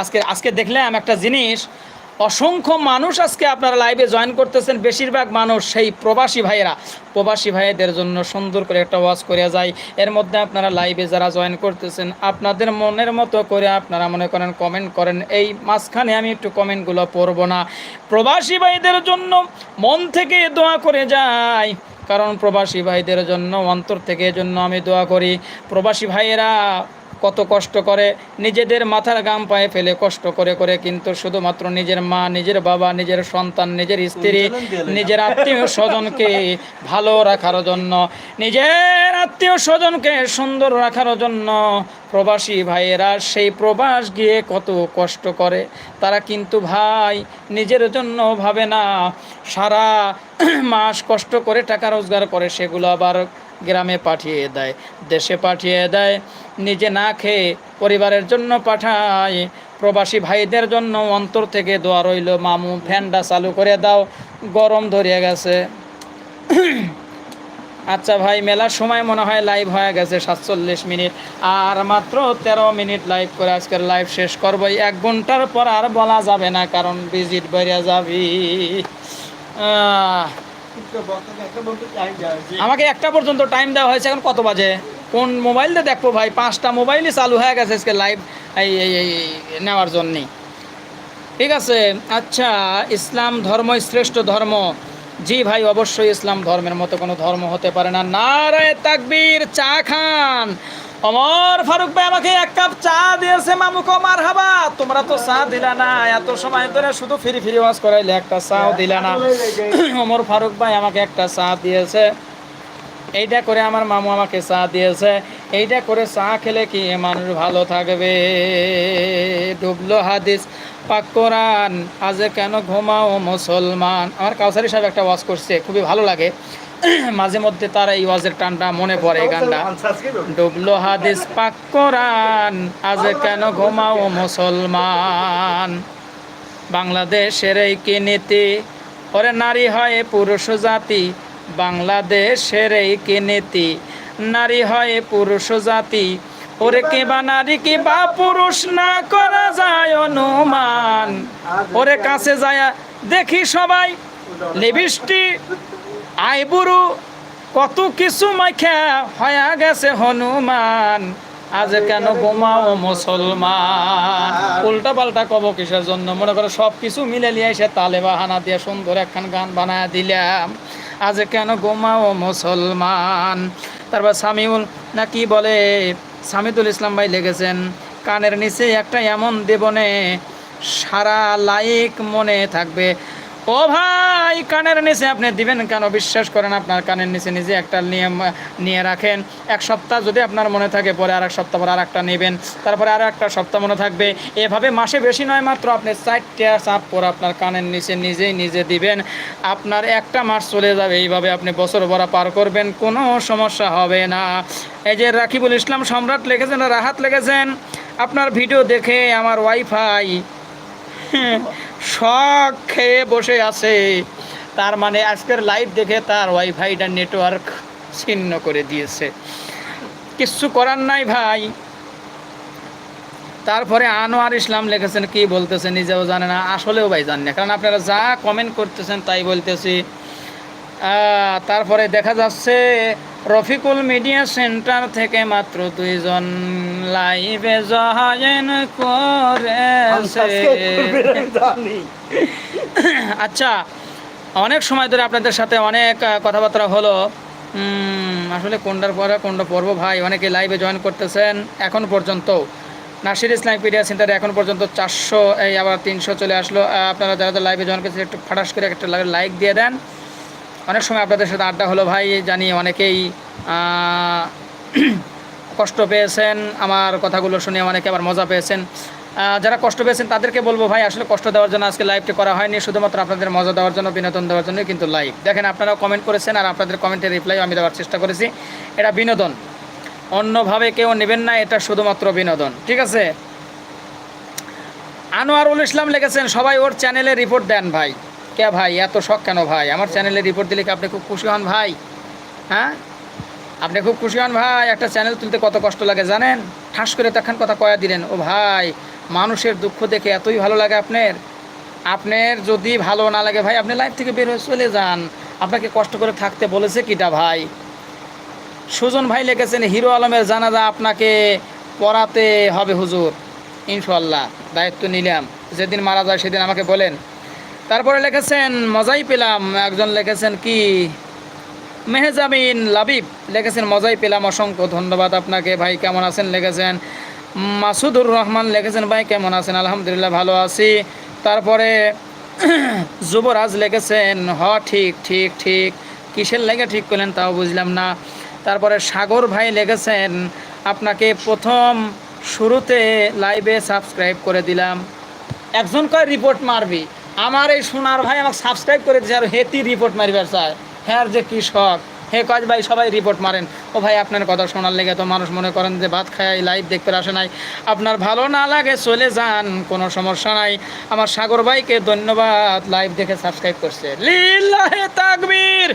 আজকে আজকে দেখলাম একটা জিনিস। অসংখ্য মানুষ আজকে আপনারা লাইভে জয়েন করতেছেন। বেশিরভাগ মানুষ সেই প্রবাসী ভাইয়েরা। প্রবাসী ভাইদের জন্য সুন্দর করে একটা ওয়াজ করে যায়। এর মধ্যে আপনারা লাইভে যারা জয়েন করতেছেন, আপনাদের মনের মতো করে আপনারা মনে করেন কমেন্ট করেন। এই মাঝখানে আমি একটু কমেন্টগুলো পড়ব না। প্রবাসী ভাইদের জন্য মন থেকে দোয়া করে যায়। কারণ প্রবাসী ভাইদের জন্য, অন্তর থেকে জন্য আমি দোয়া করি। প্রবাসী ভাইয়েরা কত কষ্ট করে নিজেদের মাথার গাম পায়ে ফেলে কষ্ট করে করে কিন্তু শুধুমাত্র নিজের মা নিজের বাবা নিজের সন্তান নিজের স্ত্রী নিজের আত্মীয় স্বজনকে ভালো রাখার জন্য নিজের আত্মীয় স্বজনকে সুন্দর রাখার জন্য প্রবাসী ভাইয়েরা সেই প্রবাস গিয়ে কত কষ্ট করে। তারা কিন্তু ভাই নিজের জন্য ভাবে না সারা মাস কষ্ট করে টাকা রোজগার করে সেগুলো আবার গ্রামে পাঠিয়ে দেয়, দেশে পাঠিয়ে দেয়, নিজে না খেয়ে পরিবারের জন্য পাঠায়। প্রবাসী ভাইদের জন্য অন্তর থেকে দোয়া রইল, মামু, ফ্যানটা চালু করে দাও, গরম ধরিয়ে গেছে। আচ্ছা ভাই মেলার সময় মনে হয় লাইভ হয়ে গেছে, সাতচল্লিশ মিনিট। আর মাত্র তেরো মিনিট লাইভ করে আজকের লাইভ শেষ করব। এক ঘণ্টার পর আর বলা যাবে না, কারণ ভিজিট বেরিয়ে যাবি। আমাকে একটা পর্যন্ত টাইম দেওয়া হয়েছে, এখন কত বাজে? কোন মোবাইল দিয়ে দেখব ভাই? পাঁচটা মোবাইলই চালু হয়ে গেছে আজকে লাইভ এই নেওয়ার জন্যে ঠিক আছে? আচ্ছা ইসলাম ধর্ম শ্রেষ্ঠ ধর্ম। জি ভাই, অবশ্যই ইসলাম ধর্মের মতো কোনো ধর্ম হতে পারে না। নারায় তাকবীর, চা খান। অমর ফারুক ভাই আমাকে এক কাপ চা দিয়েছে, মামুক মার হাবা তোমরা তো চা দিলা না, এত সময় ধরে শুধু ফিরি ফিরি ওয়াজ করাইলে একটা চাও দিলা না। অমর ফারুক ভাই আমাকে একটা চা দিয়েছে। এইটা করে আমার মামু আমাকে চা দিয়েছে। এইটা করে চা খেলে কি মানুষ ভালো থাকবে? ডুবলো হাদিস, পাক কোরআন, আজ কেন ঘুমাও মুসলমান? আমার কাউসারি সাহেব একটা ওয়াজ করছে, খুবই ভালো লাগে। মাঝে মধ্যে তার এই ওয়াজের টানটা মনে পড়ে এই গানটা। ডুবলো হাদিস পাক কোরআন, আজ কেন ঘুমাও মুসলমান? বাংলাদেশের এই কি নীতি? ওরে নারী হয় পুরুষ জাতি, বাংলাদেশের এই কি নীতি? নারী হয় পুরুষ জাতি, ওরে কে বা নারী কি বা পুরুষ না করা যায় অনুমান? ওরে কাছে যায়, দেখি সবাই লিবিষ্টি আইবুরু, কত কিছু মাইখা হয়া গেছে হনুমান। আজ কেন ঘুমাও মুসলমান? উল্টা পাল্টা কব কিসের জন্য? মনে করো সব কিছু মিলে নিয়ে এসে তালে বাহানা দিয়ে সুন্দর একখান গান বানায় দিলাম। আজ কেন ঘুমাও মুসলমান? তারপর সামিউল না কি বলে? সামিদুল ইসলাম ভাই লেগেছেন কানের নিচে একটা এমন দেবনে সারা লাইক মনে থাকবে। ও ভাই, কানের নিচে আপনি দিবেন কেন? বিশ্বাস করেন আপনার কানের নিচে নিজে একটা নিয়ম নিয়ে রাখেন। এক সপ্তাহ যদি আপনার মনে থাকে, পরে আর এক সপ্তাহ পরে আর একটা নেবেন। তারপরে আর একটা সপ্তাহ মনে থাকবে। এভাবে মাসে বেশি নয়, মাত্র আপনি চারটা চাপ পরে আপনার কানের নিচে নিজেই নিজে দিবেন। আপনার একটা মাস চলে যাবে, এইভাবে আপনি বছর ভরা পার করবেন, কোনো সমস্যা হবে না। এই যে রাকিবুল ইসলাম সম্রাট লিখেছেন, রাহাত লিখেছেন, আপনার ভিডিও দেখে আমার ওয়াইফাই শখ খেয়ে বসে আছে। তার মানে আজকের লাইভ দেখে তার ওয়াইফাইটা নেটওয়ার্ক ছিন্ন করে দিয়েছে। কিচ্ছু করার নাই ভাই। তারপরে আনোয়ার ইসলাম লিখেছেন, কি বলতেছে নিজেও জানে না, আসলেও ভাই জানে না। কারণ আপনারা যা কমেন্ট করতেছেন তাই বলতেছি। তারপরে দেখা যাচ্ছে রফিকুল মিডিয়া সেন্টার থেকে মাত্র দুইজন লাইভে জয়েন করেছে। আচ্ছা অনেক সময় ধরে আপনাদের সাথে অনেক কথাবার্তা হলো। আসলে কোনটার পরে, কোনটা পর্ব ভাই? অনেকে লাইভে জয়েন করতেছেন এখন পর্যন্ত। নাসির ইসলামিক মিডিয়া সেন্টারে এখন পর্যন্ত চারশো, এই আবার তিনশো চলে আসলো। আপনারা যারা যারা লাইভে জয়েন করছেন, একটু ফাটাস করে একটা লাইক দিয়ে দেন। অনেক সময় আপনাদের সাথে আড্ডা হলো, ভাই, জানি অনেকেই কষ্ট পেয়েছেন, আমার কথাগুলো শুনে অনেকে আবার মজা পেয়েছেন। যারা কষ্ট পেয়েছেন, তাদেরকে বলব, ভাই, আসলে কষ্ট দেওয়ার জন্য আজকে লাইভটি করা হয়নি, শুধুমাত্র আপনাদের মজা দেওয়ার জন্য, বিনোদন দেওয়ার জন্য কিন্তু লাইভ দেখেন, আপনারাও কমেন্ট করেছেন আর আপনাদের কমেন্টের রিপ্লাই আমি দেওয়ার চেষ্টা করেছি। এটা বিনোদন। অন্যভাবে কেউ নেবেন না, এটা শুধুমাত্র বিনোদন। ঠিক আছে? আনোয়ারুল ইসলাম লিখেছেন, সবাই ওর চ্যানেলে রিপোর্ট দেন, ভাই। কে ভাই? এত শখ কেন ভাই? আমার চ্যানেলে রিপোর্ট দিলে কি আপনি খুব খুশি হন ভাই? হ্যাঁ? আপনি খুব খুশি হন ভাই? একটা চ্যানেল তুলতে কত কষ্ট লাগে জানেন? ঠাস করে তখন কথা কয়া দিলেন। ও ভাই, মানুষের দুঃখ দেখে এতই ভালো লাগে আপনার। আপনার যদি ভালো না লাগে ভাই, আপনি লাইফ থেকে বের হয়ে চলে যান। আপনাকে কষ্ট করে থাকতে বলেছে কিটা ভাই? সুজন ভাই লিখেছেন, হিরো আলমের জানাজা আপনাকে পড়াতে হবে হুজুর। ইনশাল্লাহ দায়িত্ব নিলাম। যেদিন মারা যায় সেদিন আমাকে বলেন। তারপরে লিখেছেন, মজাই পেলাম। একজন লিখেছেন কি? মেহজাবিন লাবিব। লিখেছেন, মজাই পেলাম, অসংখ্য ধন্যবাদ আপনাকে। ভাই, কেমন আছেন? লিখেছেন, মাসুদুর রহমান লিখেছেন, ভাই, কেমন আছেন? আলহামদুলিল্লাহ, ভালো আছি। তারপরে যুবরাজ লিখেছেন, হ, ঠিক ঠিক ঠিক। কিসের লেগে ঠিক করলেন তাও বুঝলাম না। তারপরে সাগর ভাই লিখেছেন, আপনাকে প্রথম শুরুতে লাইভে সাবস্ক্রাইব করে দিলাম। একজন কয় রিপোর্ট মারবি? আমার এই সোনার ভাই আমাকে সাবস্ক্রাইব করে দিয়েছে আর হেতি রিপোর্ট মারবার চায়। হ্যাঁ যে কি শখ। হে কাজ ভাই সবাই রিপোর্ট মারেন। ও ভাই আপনার কথা শোনার লেগে তো মানুষ মনে করেন যে ভাত খায় লাইভ দেখতে আসে নাই। আপনার ভালো না লাগে চলে যান কোনো সমস্যা নাই। আমার সাগর ভাইকে ধন্যবাদ লাইভ দেখে সাবস্ক্রাইব করছে। লিল্লাহে তাকবীর!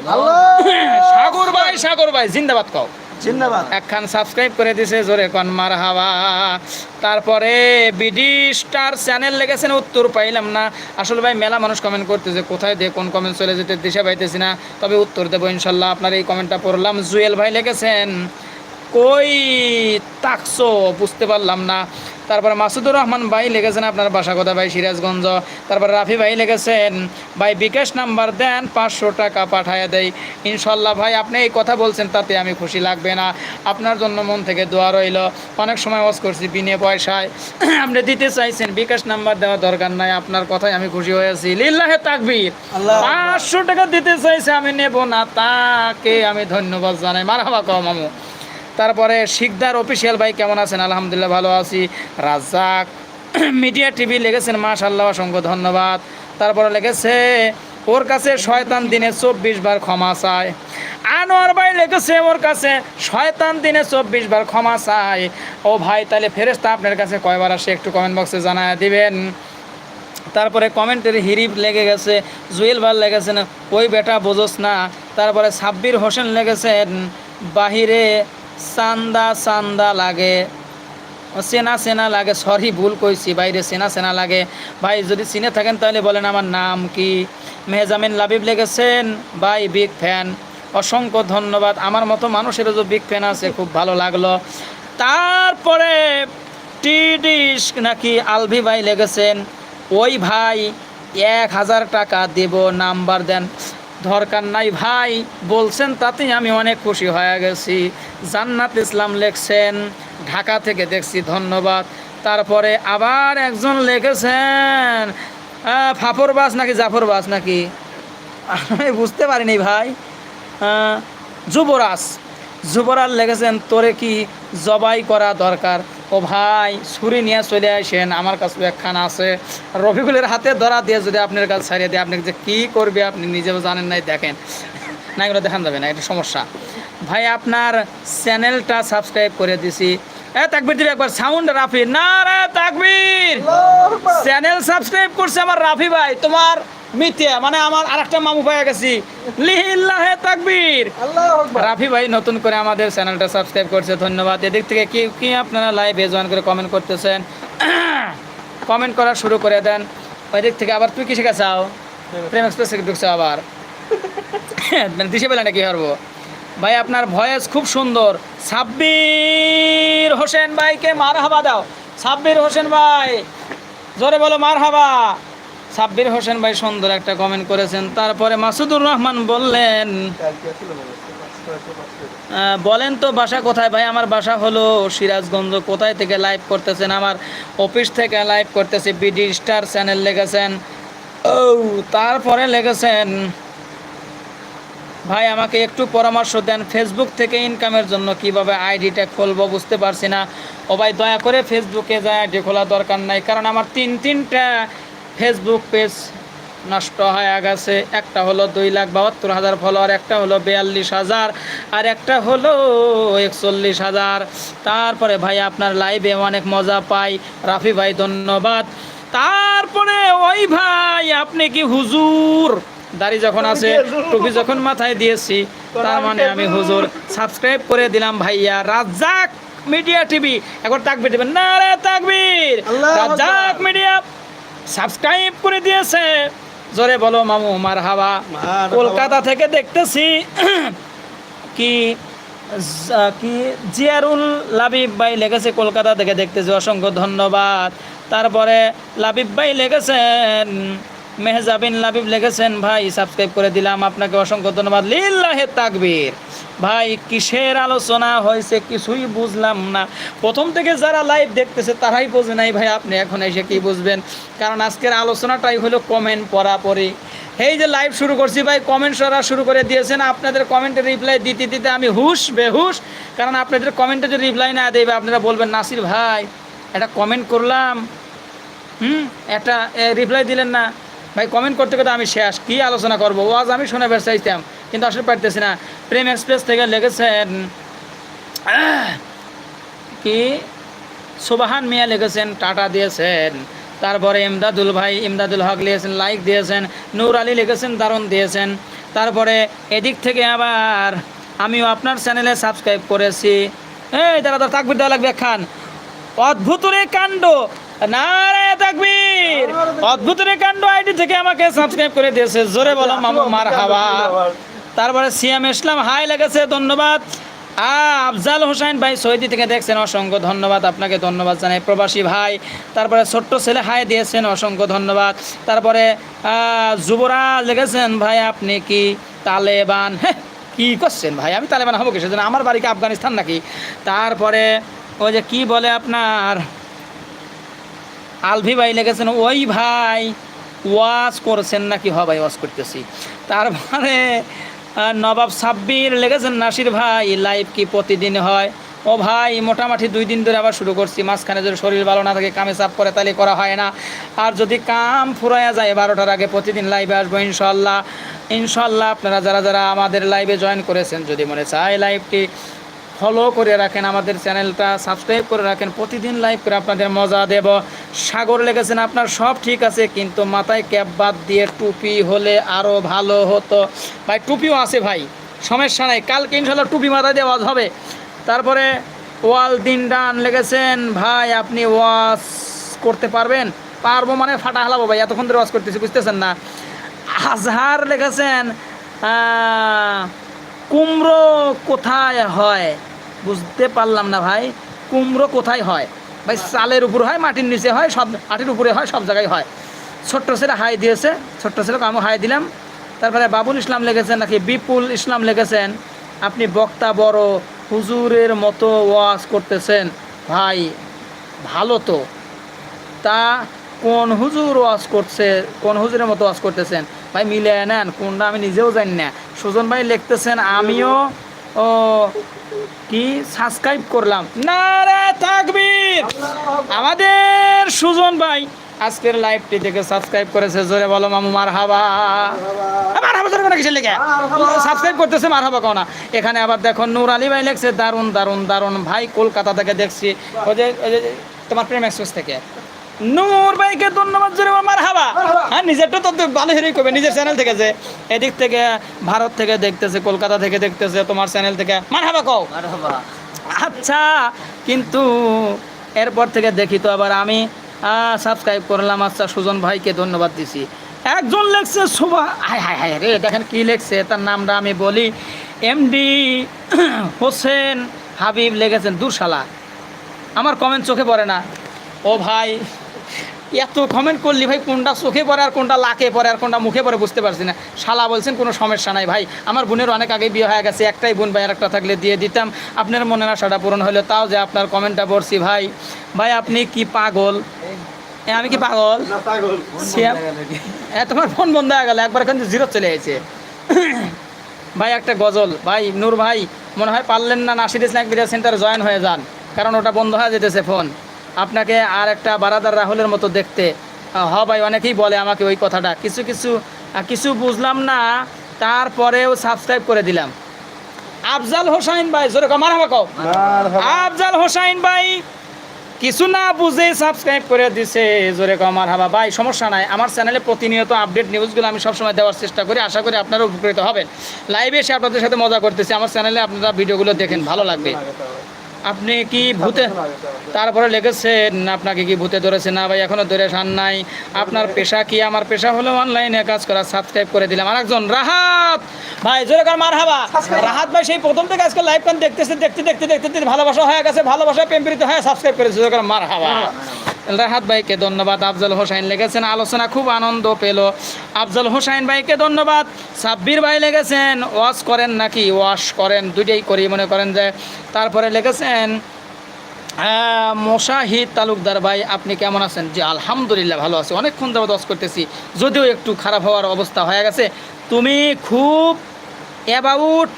সাগর ভাই সাগর ভাই জিন্দাবাদ কও। জিন্দাবাদ। একখান সাবস্ক্রাইব করে দিছে, জোরে কন মার হাওয়া তারপরে বিডি স্টার চ্যানেল লেগেছেন, উত্তর পাইলাম না। আসলে ভাই মেলা মানুষ কমেন্ট করতেছে, কোথায় দিয়ে কোন কমেন্ট চলে যেতে দিশা পাইতেছি না। তবে উত্তর দেবো ইনশাল্লাহ, আপনার এই কমেন্টটা পড়লাম। জুয়েল ভাই লিখেছেন কই তাকছো? বুঝতে পারলাম না। তারপরে মাসুদুর রহমান ভাই লিখেছেন আপনার বাসা কথা ভাই? সিরাজগঞ্জ। তারপর রাফি ভাই লিখেছেন ভাই বিকাশ নাম্বার দেন পাঁচশো টাকা পাঠায় দেয় ইনশাল্লাহ ভাই আপনি এই কথা বলছেন তাতে আমি খুশি লাগবে না। আপনার জন্য মন থেকে দোয়া রইল। অনেক সময় ওয়াজ করছি বিনে পয়সায়। আপনি দিতে চাইছেন বিকাশ নাম্বার দেওয়ার দরকার নাই। আপনার কথাই আমি খুশি হয়েছি লিল্লাহে তাকবীর। আল্লাহ পাঁচশো টাকা দিতে চাইছে আমি নেব না তাকে। আমি ধন্যবাদ জানাই। মার হাবা কম মামু। তারপরে শিকদার অফিসিয়াল ভাই কেমন আছেন? আলহামদুলিল্লাহ ভালো আছি। রাজাক মিডিয়া টিভি লেগেছেন মাশাল্লাহ অসংখ্য ধন্যবাদ। তারপরে লেগেছে, ওর কাছে শয়তান দিনে চব্বিশ বার ক্ষমা চায়। আনোয়ার ভাই লেগেছে ওর কাছে, শয়তান দিনে চব্বিশ বার ক্ষমা চায়। ও ভাই, তাহলে ফেরেস্তা আপনার কাছে কয়বার আসে একটু কমেন্ট বক্সে জানায় দিবেন। তারপরে কমেন্টের হিরিপ লেগে গেছে, জুয়েল ভালো লেগেছেন, ওই বেটা বোঝোস না। তারপরে সাব্বির হোসেন লেগেছেন, বাহিরে চান্দা চান্দা লাগে। চেনা চেনা লাগে সরি ভুল কইছি বাইরে চেনা চেনা লাগে। ভাই, যদি চিনে থাকেন তাহলে বলেন আমার নাম কি? মেহজামিন লাবিব লেগেছেন ভাই বিগ ফ্যান অসংখ্য ধন্যবাদ। আমার মতো মানুষেরও যে বিগ ফ্যান আছে, খুব ভালো লাগল। তারপরে টিডিস নাকি আলভি ভাই লেগেছেন ওই ভাই এক হাজার টাকা দেব, নাম্বার দেন। দরকার নাই ভাই, বলছেন তাতেই আমি অনেক খুশি হয়ে গেছি। জান্নাত ইসলাম লেখছেন, ঢাকা থেকে দেখছি, ধন্যবাদ। তারপরে আবার একজন লিখেছেন ফাফর বাস নাকি জাফর বাস নাকি? আমি বুঝতে পারিনি ভাই। যুবরাজ যুবরাজ লেগেছেন তোরে কি জবাই করা দরকার? ও ভাই ছুরি নিয়ে চলে আসেন আমার কাছে একখান আছে। রফিকুলের হাতে ধরা দিয়ে যদি আপনার কাছে ছাড়িয়ে দিয়ে আপনি যে কী করবে আপনি নিজেও জানেন নাই দেখেন। না এগুলো দেখান যাবে না এটা সমস্যা। ভাই আপনার চ্যানেলটা সাবস্ক্রাইব করে দিছি। এ তাকবির দিবি একবার সাউন্ড রাফি। না রে তাকবির! চ্যানেল সাবস্ক্রাইব করছে আমার রাফি ভাই তোমার মিথ্যা মানে আমার আরেকটা মামু পাইয়া গেছি। লিহিল্লাহে তাকবীর। আল্লাহ রাফি ভাই নতুন করে আমাদের চ্যানেলটা সাবস্ক্রাইব করছে ধন্যবাদ। এদিক থেকে কি কি আপনারা লাইভে জয়েন করে কমেন্ট করতেছেন? কমেন্ট করা শুরু করে দেন। ওই দিক থেকে আবার তুই কি শিখে চাও প্রেম এক্সপ্রেস ঢুকছো আবার। মানে দিশে পেলে নাকি হারবো? ভাই আপনার ভয়েস খুব সুন্দর। সাব্বির হোসেন ভাইকে মার হাবা দাও। সাব্বির হোসেন ভাই জোরে বলো মার হাবা সাব্বির হোসেন ভাই সুন্দর একটা কমেন্ট করেছেন। তারপরে মাসুদুর রহমান বললেন বলেন তো বাসা কোথায় ভাই? আমার বাসা হলো সিরাজগঞ্জ। কোথায় থেকে লাইভ করতেছেন? আমার অফিস থেকে লাইভ করতেছি বিডি স্টার চ্যানেল লেগেছেন। ও, তারপরে লেগেছেন, ভাই আমাকে একটু পরামর্শ দেন ফেসবুক থেকে ইনকামের জন্য কীভাবে আইডিটা খুলবো বুঝতে পারছি না। ও ভাই, দয়া করে ফেসবুকে যায় আইডি খোলা দরকার নাই। কারণ আমার তিন তিনটা ফেসবুক পেজ নষ্ট হয়ে গেছে। একটা হলো দুই লাখ বাহাত্তর হাজার ফলোয়ার একটা হলো বিয়াল্লিশ হাজার আর একটা হলো একচল্লিশ হাজার। তারপরে ভাই আপনার লাইভে অনেক মজা পাই। রাফি ভাই ধন্যবাদ। তারপরে ওই ভাই আপনি কি হুজুর? দাড়ি যখন আছে টুপি যখন মাথায় দিয়েছি তার মানে আমি হুজুর? সাবস্ক্রাইব করে দিলাম ভাইয়া রাজ্জাক মিডিয়া টিভি। এখন তাকবির দেবেন। না রে তাকবির। রাজাক মিডিয়া। সাবস্ক্রাইব করে দিয়েছে। জোরে বলো মামু মার হাওয়া কলকাতা থেকে দেখতেছি কি কি জিয়ারুল লাবিব ভাই লেগেছে কলকাতা থেকে দেখতেছি অসংখ্য ধন্যবাদ। তারপরে লাবিব ভাই লেগেছেন মেহজাবিন লাবিব লেগেছেন ভাই সাবস্ক্রাইব করে দিলাম। আপনাকে অসংখ্য ধন্যবাদ। লিল্লাহে তাকবীর। ভাই, কিসের আলোচনা হয়েছে কিছুই বুঝলাম না। প্রথম থেকে যারা লাইভ দেখতেছে, তারাই বোঝে নাই, ভাই, আপনি এখন এসে কি বুঝবেন? কারণ আজকের আলোচনাটাই হলো কমেন্ট পড়া পড়ি এই যে লাইভ শুরু করছি, ভাই কমেন্ট করা শুরু করে দিয়েছেন। আপনাদের কমেন্টের রিপ্লাই দিতে দিতে আমি হুশ, বেহুশ। কারণ আপনাদের কমেন্টে যদি রিপ্লাই না দেবে আপনারা বলবেন, নাসির ভাই, একটা কমেন্ট করলাম। হুম, একটা রিপ্লাই দিলেন না। ভাই কমেন্ট করতে করতে আমি শেষ। কী আলোচনা করব? ওয়াজ আমি শোনা চাইতাম, কিন্তু আসলে পারতেছি না। প্রেম এক্সপ্রেস থেকে লেগেছেন কি? সুবাহান মিয়া লিখেছেন, টাটা দিয়েছেন। তারপরে ইমদাদুল ভাই, ইমদাদুল হক লিখেছেন লাইক দিয়েছেন। নূর আলী লিখেছেন, দারুণ দিয়েছেন। তারপরে এদিক থেকে আবার আমিও আপনার চ্যানেলে সাবস্ক্রাইব করেছি। এই দাদা, তাকবির দেওয়া লাগবে, খান। অদ্ভুত রে কাণ্ড! অদ্ভুত আমাকে সাবস্ক্রাইব করে দিয়েছে। জোরে মার হাওয়া তারপরে সিএম ইসলাম, হাই লেগেছে, ধন্যবাদ। আফজাল হোসেন ভাই, সৌদি থেকে দেখছেন, অসংখ্য ধন্যবাদ আপনাকে, ধন্যবাদ জানাই। প্রবাসী ভাই, তারপরে ছোট্ট ছেলে হাই দিয়েছেন, অসংখ্য ধন্যবাদ। তারপরে যুবরাজ লেগেছেন, ভাই, আপনি কি তালেবান? হ্যাঁ কি করছেন ভাই? আমি তালেবান হব কিসের জন্য? আমার বাড়ি কি আফগানিস্তান নাকি? তারপরে, ওই যে কি বলে আপনার? আলভি ভাই লেগেছেন ওই ভাই ওয়াজ করছেন নাকি? হ ভাই, ওয়াজ করতেছি। তারপরে নবাব সাব্বির লেগেছেন নাসির ভাই লাইভ কি প্রতিদিন হয়? ও ভাই, মোটামুটি দুই দিন ধরে আবার শুরু করছি। মাঝখানে যদি শরীর ভালো না থাকে, কামে চাপ করে তাহলে করা হয় না। আর যদি কাম ফুরাইয়া যায় বারোটার আগে প্রতিদিন লাইভে আসব ইনশাল্লাহ। ইনশাল্লাহ আপনারা যারা যারা আমাদের লাইভে জয়েন করেছেন, যদি মনে চায় লাইভটি ফলো করে রাখেন আমাদের চ্যানেলটা সাবস্ক্রাইব করে রাখেন। প্রতিদিন লাইভ করে আপনাদের মজা দেব। সাগর লেগেছেন, আপনার সব ঠিক আছে, কিন্তু মাথায় ক্যাপ বাদ দিয়ে টুপি হলে আরও ভালো হতো। ভাই, টুপিও আছে ভাই, সমস্যা নাই। কালকে ইনশাল্লাহ টুপি মাথায় দেওয়া হবে। তারপরে ওয়াল দিন ডান লেগেছেন। ভাই, আপনি ওয়াশ করতে পারবেন? পারব মানে ফাটা হালাবো ভাই, এতক্ষণ ধরে ওয়াশ করতেছি, বুঝতেছেন না? আজহার লেগেছেন কুমড়ো কোথায় হয়? বুঝতে পারলাম না ভাই। কুমড়ো কোথায় হয়? ভাই, চালের উপর হয়, মাটির নিচে হয়, সব মাটির উপরে হয়, সব জায়গায় হয়। ছোট্ট ছেলে হাই দিয়েছে, ছোট্ট ছেলেকে আমি হাই দিলাম। তারপরে বাবুল ইসলাম লেগেছেন নাকি বিপুল ইসলাম লেগেছেন আপনি বক্তা বড়, হুজুরের মতো ওয়াজ করতেছেন। ভাই, ভালো তো। তা কোন হুজুর ওয়াজ করছে কোন হুজুরের মতো ওয়াজ করতেছেন? ভাই মিলে নেন কোনটা আমি নিজেও জানি না। সুজন ভাই লিখতেছেন আমিও ও কি? সাবস্ক্রাইব করলাম। না রে তাকবীর! আমাদের সুজন ভাই আজকের লাইভটি থেকে সাবস্ক্রাইব করেছে জোরে বলো মামু মার হাবা মার হাবা জোরে কিসের সাবস্ক্রাইব করতেছে মার হাবা কোনা এখানে আবার দেখো নূর আলী ভাই লেখছে দারুণ দারুণ দারুণ। ভাই কলকাতা থেকে দেখছি ওই ওই যে তোমার প্রেম এক্সপ্রেস থেকে। নূর ভাইকে ধন্যবাদ জোরে মার হাবা হ্যাঁ নিজেরটা তো তো ভালো হেরেই করবে নিজের চ্যানেল থেকে যে এদিক থেকে ভারত থেকে দেখতেছে কলকাতা থেকে দেখতেছে তোমার চ্যানেল থেকে। মার হাবা কও আচ্ছা কিন্তু এরপর থেকে দেখি তো আবার আমি সাবস্ক্রাইব করলাম। আচ্ছা সুজন ভাইকে ধন্যবাদ দিছি। একজন লেখছে শোভা হায় হায় হায় রে দেখেন কি লেখছে তার নামটা আমি বলি এমডি হোসেন হাবিব লেগেছেন দুশালা আমার কমেন্ট চোখে পড়ে না। ও ভাই এত কমেন্ট করলি ভাই কোনটা চোখে পড়ে আর কোনটা লাকে পড়ে আর কোনটা মুখে পড়ে বুঝতে পারছি না। শালা বলছেন কোনো সমস্যা নাই ভাই। আমার বোনের অনেক আগে বিয়ে হয়ে গেছে একটাই বোন ভাই আর একটা থাকলে দিয়ে দিতাম। আপনার মনের আশাটা পূরণ হলো তাও যে আপনার কমেন্টটা পড়ছি ভাই। ভাই আপনি কি পাগল? আমি কি পাগল? সিয়াম তোমার ফোন বন্ধ হয়ে গেল একবার কিন্তু জিরো চলে গেছে। ভাই একটা গজল। ভাই নূর ভাই মনে হয় পারলেন না Nasir Islam media center join হয়ে যান কারণ ওটা বন্ধ হয়ে যেতেছে ফোন আপনাকে আর একটা বারাদার রাহুলের মতো দেখতে। হ ভাই অনেকেই বলে আমাকে ওই কথাটা। কিছু কিছু কিছু বুঝলাম না তারপরেও সাবস্ক্রাইব করে দিলাম। আফজাল হোসাইন ভাই জোরে কমার হবে কও। আফজাল হোসাইন ভাই কিছু না বুঝে সাবস্ক্রাইব করে দিছে জোরে কমার হাবা ভাই সমস্যা নাই আমার চ্যানেলে প্রতিনিয়ত আপডেট নিউজগুলো আমি সবসময় দেওয়ার চেষ্টা করি। আশা করি আপনারা উপকৃত হবেন। লাইভে এসে আপনাদের সাথে মজা করতেছি। আমার চ্যানেলে আপনারা ভিডিওগুলো দেখেন ভালো লাগবে। আপনি কি ভূতে তারপরে লিখেছেন আপনাকে কি ভূতে ধরেছে? না ভাই এখনও ধরে সান নাই। আপনার পেশা কি? আমার পেশা হলো অনলাইনে কাজ করা সাবস্ক্রাইব করে দিলাম। আর একজন রাহাত! ভাই জোরে কার মার হাবা রাহাত ভাই সেই প্রথম থেকে আজকে লাইভ কান দেখতেছে দেখতে দেখতে দেখতে ভালোবাসা হয়ে গেছে ভালোবাসা প্রেমপ্রীত হয়ে সাবস্ক্রাইব করেছে। জোরে কার মার হাবা রাহাত ভাইকে ধন্যবাদ। আফজল হোসাইন লেগেছেন, আলোচনা খুব আনন্দ পেল। আফজল হোসাইন ভাইকে ধন্যবাদ। সাব্বির ভাই লেগেছেন, ওয়াশ করেন নাকি? ওয়াশ করেন, দুইটাই করি, মনে করেন যে তারপরে লেগেছেন মোশাহিদ তালুকদার ভাই, আপনি কেমন আছেন? জি, আলহামদুলিল্লাহ ভালো আছি। অনেকক্ষণ যাবত ওয়াজ করতেছি, যদিও একটু খারাপ হওয়ার অবস্থা হয়ে গেছে। তুমি খুব অ্যাবাউট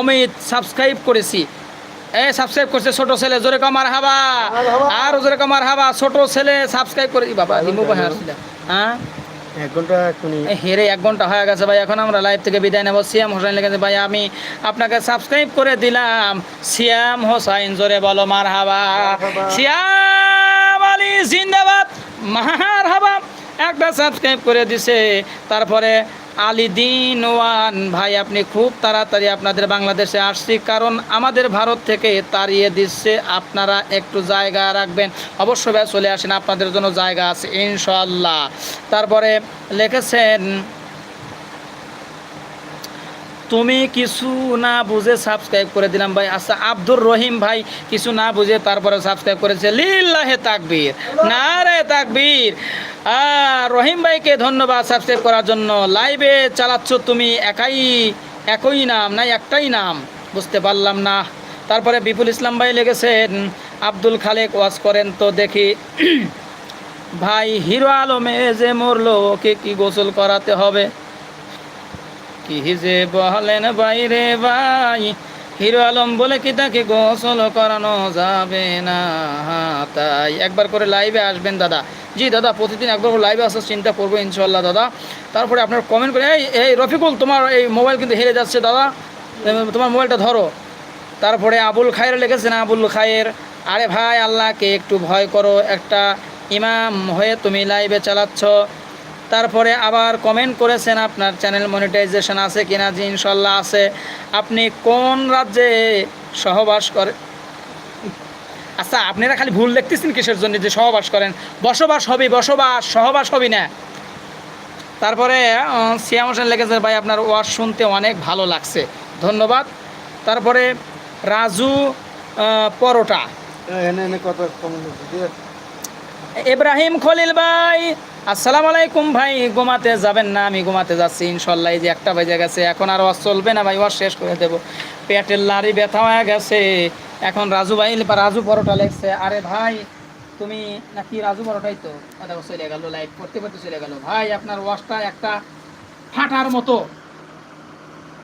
অমিত সাবস্ক্রাইব করেছি। এ সাবস্ক্রাইব করছে ছোট ছেলে জোরে কমার হাবা আর জোরে কমার হাবা ছোট ছেলে সাবস্ক্রাইব করে বাবা হয়ে? এক ঘণ্টা হেরে এক ঘণ্টা হয়ে গেছে ভাই এখন আমরা লাইভ থেকে বিদায় নেব। সিয়াম হোসেন লেগেছে ভাই আমি আপনাকে সাবস্ক্রাইব করে দিলাম। সিয়াম হোসাইন জোরে বলো মার হাবা সিয়াম আলী জিন্দাবাদ মার হাবা একটা সাবস্ক্রাইব করে দিছে তারপরে আলী দিন ওয়ান ভাই আপনি খুব তাড়াতাড়ি আপনাদের বাংলাদেশে আসছি, কারণ আমাদের ভারত থেকে তাড়িয়ে দিচ্ছে, আপনারা একটু জায়গা রাখবেন। অবশ্য ভাই চলে আসেন, আপনাদের জন্য জায়গা আছে ইনশাল্লাহ তারপরে লিখেছেন তুমি কিছু না বুঝে সাবস্ক্রাইব করে দিলাম ভাই। আচ্ছা আব্দুর রহিম ভাই কিছু না বুঝে তারপরে সাবস্ক্রাইব করেছে। লিল্লাহে তাকবীর। না রে তাকবীর রহিম ভাইকে ধন্যবাদ সাবস্ক্রাইব করার জন্য। লাইভে চালাচ্ছ তুমি একাই, একই নাম নাই একটাই নাম? বুঝতে পারলাম না। তারপরে বিপুল ইসলাম ভাই লেগেছেন আব্দুল খালেক ওয়াজ করেন তো দেখি। ভাই, হিরো আলমে যে মরলো ওকে কি গোসল করাতে হবে? কি যে বলেন বাইরে ভাই? হিরো আলম বলে কি তাকে গোসল করানো যাবে না? তাই একবার করে লাইভে আসবেন দাদা। জি দাদা, প্রতিদিন একবার করে লাইভে আসার চিন্তা করব ইনশাল্লাহ দাদা। তারপরে আপনার কমেন্ট করে এই এই রফিকুল, তোমার এই মোবাইল কিন্তু হেরে যাচ্ছে দাদা। তোমার মোবাইলটা ধরো। তারপরে আবুল খায়ের লিখেছেন, আবুল খায়ের। আরে ভাই, আল্লাহকে একটু ভয় করো। একটা ইমাম হয়ে তুমি লাইভে চালাচ্ছ। তারপরে আবার কমেন্ট করেছেন আপনার চ্যানেল মনিটাইজেশন আছে কিনা? জি ইনশাল্লাহ আছে। আপনি কোন রাজ্যে সহবাস করে? আচ্ছা আপনারা খালি ভুল দেখতেছেন কিসের জন্য যে সহবাস করেন? বসবাস হবি বসবাস সহবাস হবি না। তারপরে সিয়াম হোসেন লিখেছে ভাই আপনার ওয়াজ শুনতে অনেক ভালো লাগছে। ধন্যবাদ। তারপরে রাজু পরোটা। এনে এনে কত ইব্রাহিম খলিল ভাই আসসালামু আলাইকুম ভাই, ঘুমাতে যাবেন না, আমি ঘুমাতে যাচ্ছি, ইনশাল্লাহ, এই যে একটা বেজে গেছে, এখন আর ওয়াজ চলবে না ভাই, ওয়াজ শেষ করে দেবো। পেটের লারি ব্যথা হয়ে গেছে, এখন রাজু ভাই রাজু পরোটা লেগছে আরে ভাই, তুমি নাকি রাজু পরোটাই তো? কথা চলে গেল লাইট করতে করতে চলে গেল। ভাই, আপনার ওয়াজটা একটা ফাটার মতো।